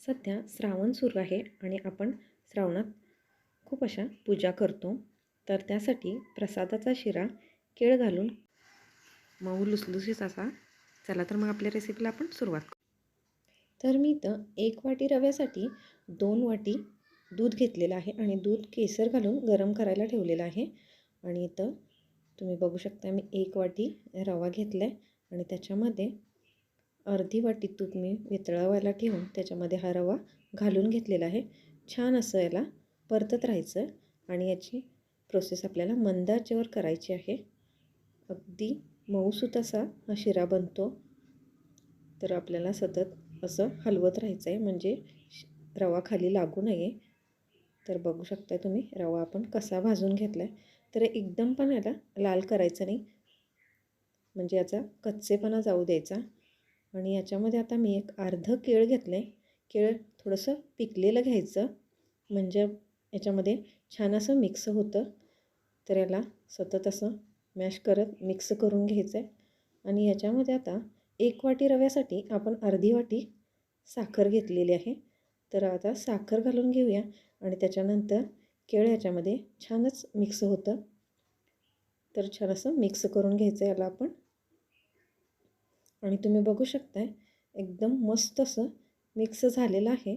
सध्या श्रावण सुरू आहे आणि आपण श्रावणात खूप अशा पूजा करतो. तर त्यासाठी प्रसादाचा शिरा केळ घालून मऊ लुसलुसीत असा. चला तर मग आपल्या रेसिपीला आपण सुरुवात करू. तर मी इथं एक वाटी रव्यासाठी दोन वाटी दूध घेतलेलं आहे आणि दूध केसर घालून गरम करायला ठेवलेलं आहे. आणि इथं तुम्ही बघू शकता मी एक वाटी रवा घेतला आहे आणि त्याच्यामध्ये अर्धी वाटी तूप मी वितळवायला ठेवून त्याच्यामध्ये हा रवा घालून घेतलेला आहे. छान असं याला परतत राहायचं आणि याची प्रोसेस आपल्याला मंद करायची आहे. अगदी मऊसूत असा हा शिरा बनतो. तर आपल्याला सतत असं हलवत राहायचं आहे म्हणजे रवा खाली लागू नये. तर बघू शकता तुम्ही रवा आपण कसा भाजून घेतला आहे तर एकदम पण याला लाल करायचं नाही. म्हणजे याचा कच्चेपणा जाऊ द्यायचा. आणि याच्यामध्ये आता मी एक अर्धं केळ घेतलं आहे केळ थोडंसं पिकलेलं घ्यायचं. म्हणजे याच्यामध्ये छान असं मिक्स होतं. तर याला सतत असं मॅश करत मिक्स करून घ्यायचं आहे आणि याच्यामध्ये आता एक वाटी रव्यासाठी आपण अर्धी वाटी साखर घेतलेली आहे. तर आता साखर घालून घेऊया आणि त्याच्यानंतर केळ याच्यामध्ये छानच मिक्स होतं. तर छान असं मिक्स करून घ्यायचं याला आपण. आणि तुम्ही बघू शकताय एकदम मस्त असं मिक्स झालेलं आहे.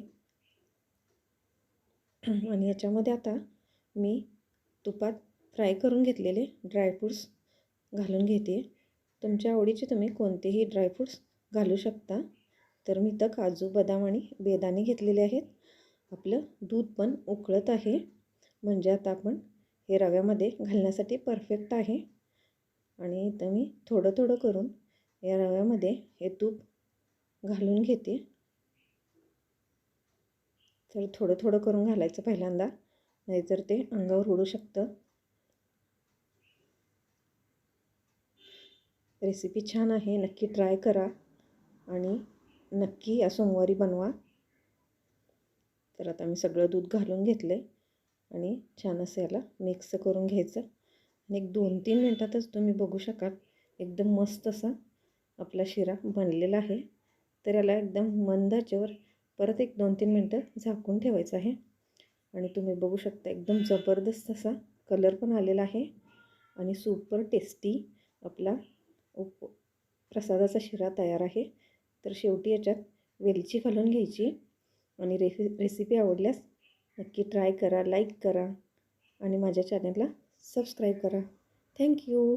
आणि याच्यामध्ये आता मी तुपात फ्राय करून घेतलेले ड्रायफ्रूट्स घालून घेते तुमच्या आवडीचे तुम्ही कोणतेही ड्रायफ्रूट्स घालू शकता. तर मी तर काजू बदाम आणि बेदाणे घेतलेले आहेत. आपलं दूध पण उकळत आहे. म्हणजे आता आपण हे रव्यामध्ये घालण्यासाठी परफेक्ट आहे. आणि इथं मी थोडं थोडं करून या रव्यामध्ये हे तूप घालून घेते. तर थोडं थोडं करून घालायचं पहिल्यांदा नाहीतर ते अंगावर उडू शकतं. रेसिपी छान आहे नक्की ट्राय करा आणि नक्की या सोमवारी बनवा. तर आता मी सगळं दूध घालून घेतलं आहे आणि छान असं याला मिक्स करून घ्यायचं. आणि एक दोन तीन मिनटातच तुम्ही बघू शकाल एकदम मस्त असा आपला शिरा बनलेला आहे. तर याला एकदम मंद आचेवर परत एक दोन तीन मिनटं झाकून ठेवायचं आहे. आणि तुम्ही बघू शकता एकदम जबरदस्त असा कलर पण आलेला आहे. आणि सुपर टेस्टी आपला उप प्रसादाचा शिरा तयार आहे. तर शेवटी याच्यात वेलची घालून घ्यायची. आणि रेसि रेसिपी आवडल्यास नक्की ट्राय करा लाईक करा आणि माझ्या चॅनलला सबस्क्राईब करा. थँक्यू